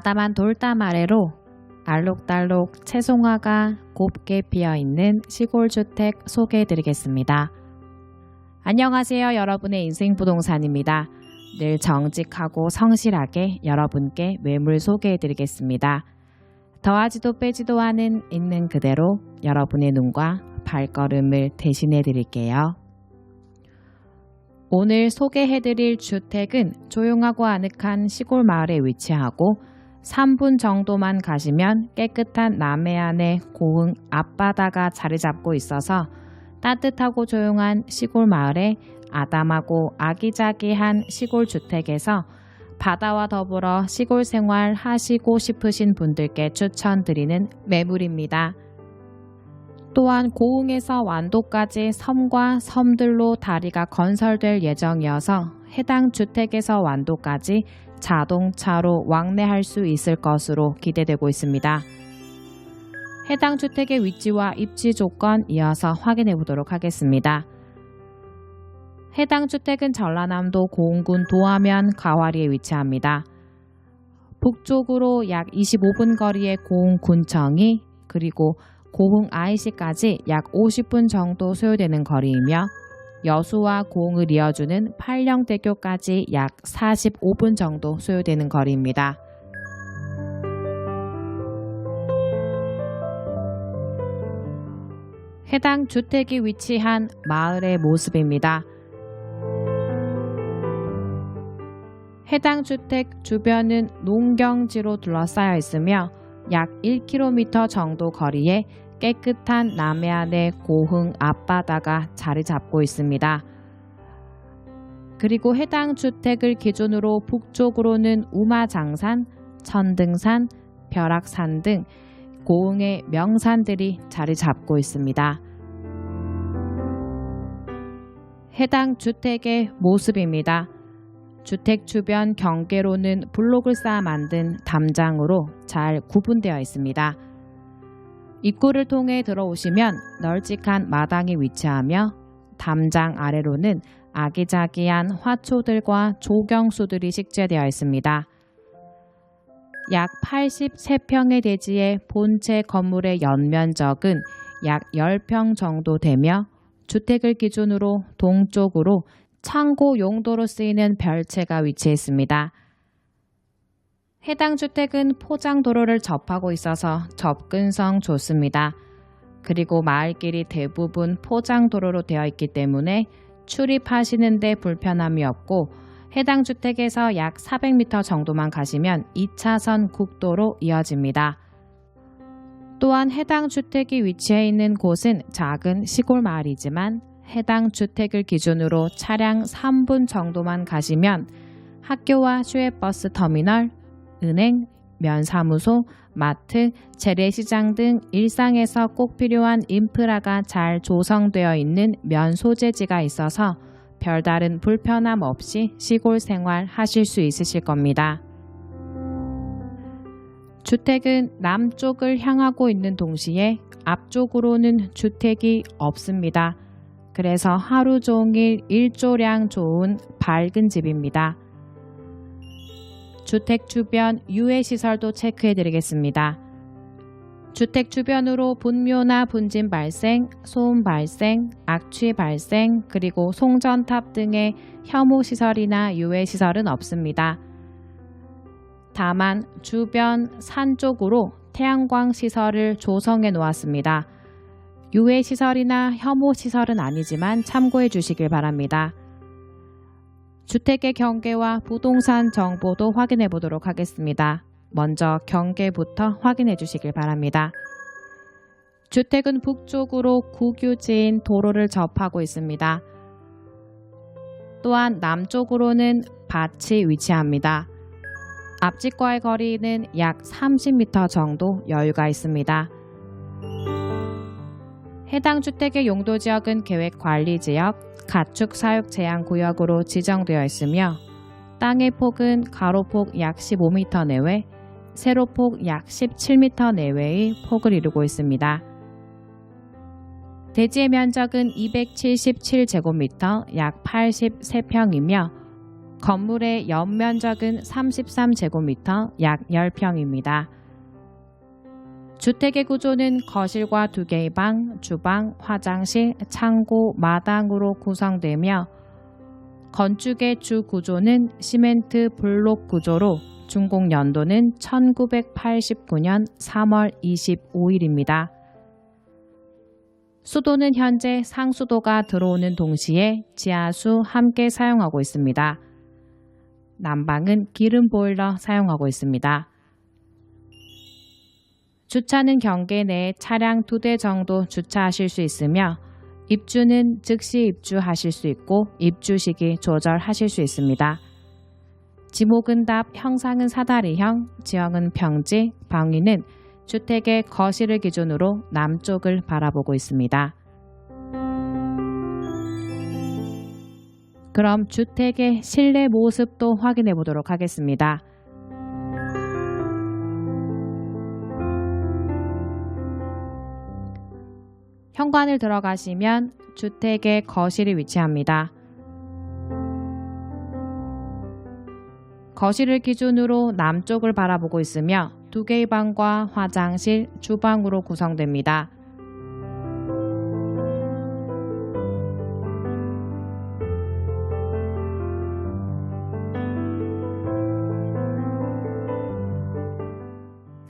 아담한 돌담 아래로 알록달록 채송화가 곱게 피어있는 시골주택 소개해드리겠습니다. 안녕하세요. 여러분의 인생부동산입니다. 늘 정직하고 성실하게 여러분께 매물 소개해드리겠습니다. 더하지도 빼지도 않은 있는 그대로 여러분의 눈과 발걸음을 대신해드릴게요. 오늘 소개해드릴 주택은 조용하고 아늑한 시골 마을에 위치하고 3분 정도만 가시면 깨끗한 남해안의 고흥 앞바다가 자리 잡고 있어서 따뜻하고 조용한 시골 마을에 아담하고 아기자기한 시골 주택에서 바다와 더불어 시골 생활 하시고 싶으신 분들께 추천드리는 매물입니다. 또한 고흥에서 완도까지 섬과 섬들로 다리가 건설될 예정이어서 해당 주택에서 완도까지 자동차로 왕래할 수 있을 것으로 기대되고 있습니다. 해당 주택의 위치와 입지 조건 이어서 확인해 보도록 하겠습니다. 해당 주택은 전라남도 고흥군 도하면 가와리에 위치합니다. 북쪽으로 약 25분 거리의 고흥군청이 그리고 고흥 IC까지 약 50분 정도 소요되는 거리이며 여수와 고흥을 이어주는 팔령대교까지 약 45분 정도 소요되는 거리입니다. 해당 주택이 위치한 마을의 모습입니다. 해당 주택 주변은 농경지로 둘러싸여 있으며 약 1km 정도 거리에 깨끗한 남해안의 고흥 앞바다가 자리 잡고 있습니다. 그리고 해당 주택을 기준으로 북쪽으로는 우마장산, 천등산, 벼락산 등 고흥의 명산들이 자리 잡고 있습니다. 해당 주택의 모습입니다. 주택 주변 경계로는 블록을 쌓아 만든 담장으로 잘 구분되어 있습니다. 입구를 통해 들어오시면 널찍한 마당이 위치하며 담장 아래로는 아기자기한 화초들과 조경수들이 식재되어 있습니다. 약 83평의 대지의 본체 건물의 연면적은 약 10평 정도 되며 주택을 기준으로 동쪽으로 창고 용도로 쓰이는 별채가 위치했습니다. 해당 주택은 포장도로를 접하고 있어서 접근성 좋습니다. 그리고 마을길이 대부분 포장도로로 되어 있기 때문에 출입하시는데 불편함이 없고 해당 주택에서 약 400m 정도만 가시면 2차선 국도로 이어집니다. 또한 해당 주택이 위치해 있는 곳은 작은 시골 마을이지만 해당 주택을 기준으로 차량 3분 정도만 가시면 학교와 시외버스 터미널, 은행, 면사무소, 마트, 재래시장 등 일상에서 꼭 필요한 인프라가 잘 조성되어 있는 면 소재지가 있어서 별다른 불편함 없이 시골 생활 하실 수 있으실 겁니다. 주택은 남쪽을 향하고 있는 동시에 앞쪽으로는 주택이 없습니다. 그래서 하루 종일 일조량 좋은 밝은 집입니다. 주택 주변 유해 시설도 체크해 드리겠습니다. 주택 주변으로 분묘나 분진 발생, 소음 발생, 악취 발생, 그리고 송전탑 등의 혐오 시설이나 유해 시설은 없습니다. 다만 주변 산 쪽으로 태양광 시설을 조성해 놓았습니다. 유해 시설이나 혐오 시설은 아니지만 참고해 주시길 바랍니다. 주택의 경계와 부동산 정보도 확인해 보도록 하겠습니다. 먼저 경계부터 확인해 주시길 바랍니다. 주택은 북쪽으로 국유지인 도로를 접하고 있습니다. 또한 남쪽으로는 밭이 위치합니다. 앞집과의 거리는 약 30m 정도 여유가 있습니다. 해당 주택의 용도 지역은 계획 관리 지역, 가축 사육 제한 구역으로 지정되어 있으며 땅의 폭은 가로폭 약 15m 내외, 세로폭 약 17m 내외의 폭을 이루고 있습니다. 대지의 면적은 277제곱미터 약 83평이며 건물의 연면적은 33제곱미터 약 10평입니다. 주택의 구조는 거실과 두 개의 방, 주방, 화장실, 창고, 마당으로 구성되며 건축의 주 구조는 시멘트 블록 구조로 준공 연도는 1989년 3월 25일입니다. 수도는 현재 상수도가 들어오는 동시에 지하수 함께 사용하고 있습니다. 난방은 기름 보일러 사용하고 있습니다. 주차는 경계 내에 차량 두 대 정도 주차하실 수 있으며 입주는 즉시 입주하실 수 있고 입주 시기 조절하실 수 있습니다. 지목은 답, 형상은 사다리형, 지형은 평지, 방위는 주택의 거실을 기준으로 남쪽을 바라보고 있습니다. 그럼 주택의 실내 모습도 확인해 보도록 하겠습니다. 현관을 들어가시면 주택의 거실이 위치합니다. 거실을 기준으로 남쪽을 바라보고 있으며 두 개의 방과 화장실, 주방으로 구성됩니다.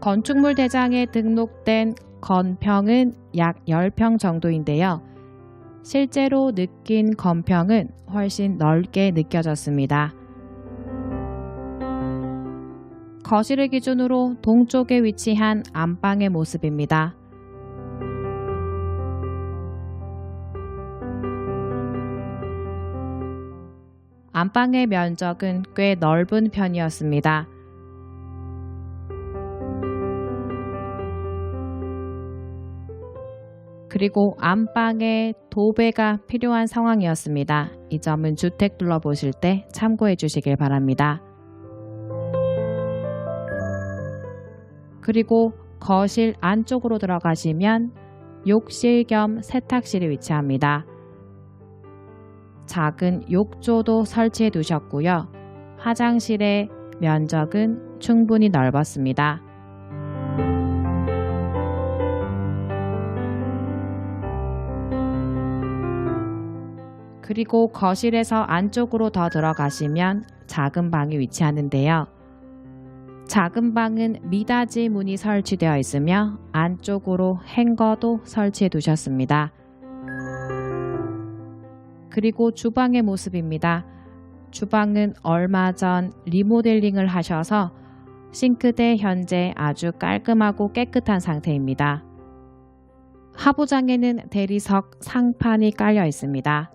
건축물 대장에 등록된 건평은 약 10평 정도인데요. 실제로 느낀 건평은 훨씬 넓게 느껴졌습니다. 거실을 기준으로 동쪽에 위치한 안방의 모습입니다. 안방의 면적은 꽤 넓은 편이었습니다. 그리고 안방에 도배가 필요한 상황이었습니다. 이 점은 주택 둘러보실 때 참고해 주시길 바랍니다. 그리고 거실 안쪽으로 들어가시면 욕실 겸 세탁실이 위치합니다. 작은 욕조도 설치해 두셨고요. 화장실의 면적은 충분히 넓었습니다. 그리고 거실에서 안쪽으로 더 들어가시면 작은 방이 위치하는데요. 작은 방은 미닫이 문이 설치되어 있으며 안쪽으로 행거도 설치해 두셨습니다. 그리고 주방의 모습입니다. 주방은 얼마 전 리모델링을 하셔서 싱크대 현재 아주 깔끔하고 깨끗한 상태입니다. 하부장에는 대리석 상판이 깔려 있습니다.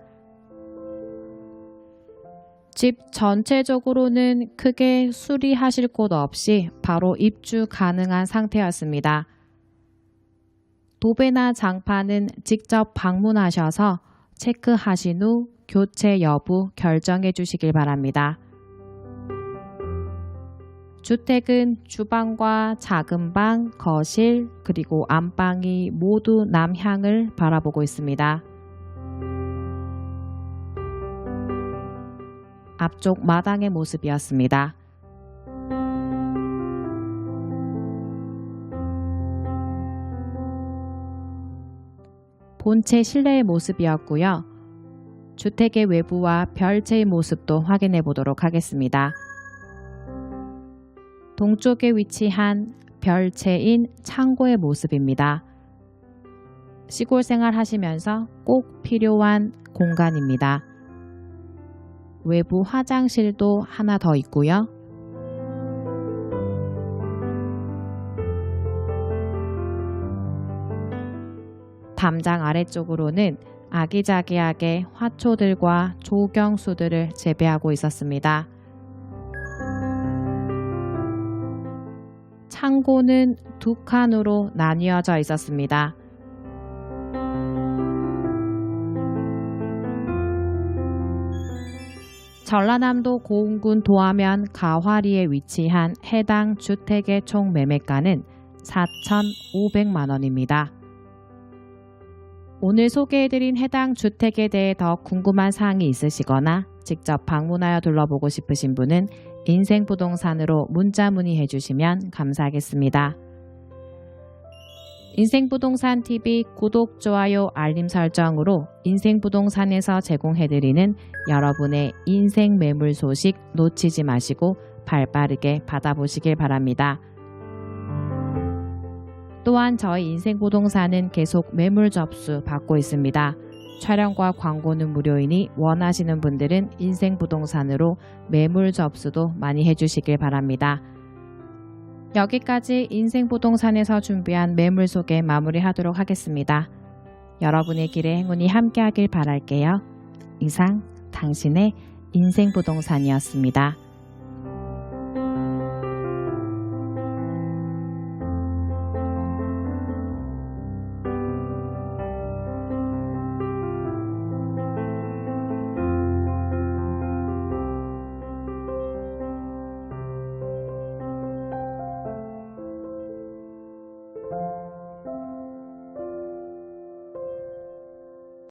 집 전체적으로는 크게 수리하실 곳 없이 바로 입주 가능한 상태였습니다. 도배나 장판은 직접 방문하셔서 체크하신 후 교체 여부 결정해 주시길 바랍니다. 주택은 주방과 작은 방, 거실, 그리고 안방이 모두 남향을 바라보고 있습니다. 앞쪽 마당의 모습이었습니다. 본체 실내의 모습이었고요. 주택의 외부와 별채의 모습도 확인해 보도록 하겠습니다. 동쪽에 위치한 별채인 창고의 모습입니다. 시골 생활 하시면서 꼭 필요한 공간입니다. 외부 화장실도 하나 더 있고요. 담장 아래쪽으로는 아기자기하게 화초들과 조경수들을 재배하고 있었습니다. 창고는 두 칸으로 나뉘어져 있었습니다. 전라남도 고흥군 도하면 가화리에 위치한 해당 주택의 총 매매가는 4,500만 원입니다. 오늘 소개해드린 해당 주택에 대해 더 궁금한 사항이 있으시거나 직접 방문하여 둘러보고 싶으신 분은 인생부동산으로 문자 문의해 주시면 감사하겠습니다. 인생부동산 TV 구독, 좋아요, 알림 설정으로 인생부동산에서 제공해드리는 여러분의 인생 매물 소식 놓치지 마시고 발 빠르게 받아보시길 바랍니다. 또한 저희 인생부동산은 계속 매물 접수 받고 있습니다. 촬영과 광고는 무료이니 원하시는 분들은 인생부동산으로 매물 접수도 많이 해주시길 바랍니다. 여기까지 인생부동산에서 준비한 매물 소개 마무리하도록 하겠습니다. 여러분의 길에 행운이 함께하길 바랄게요. 이상 당신의 인생부동산이었습니다.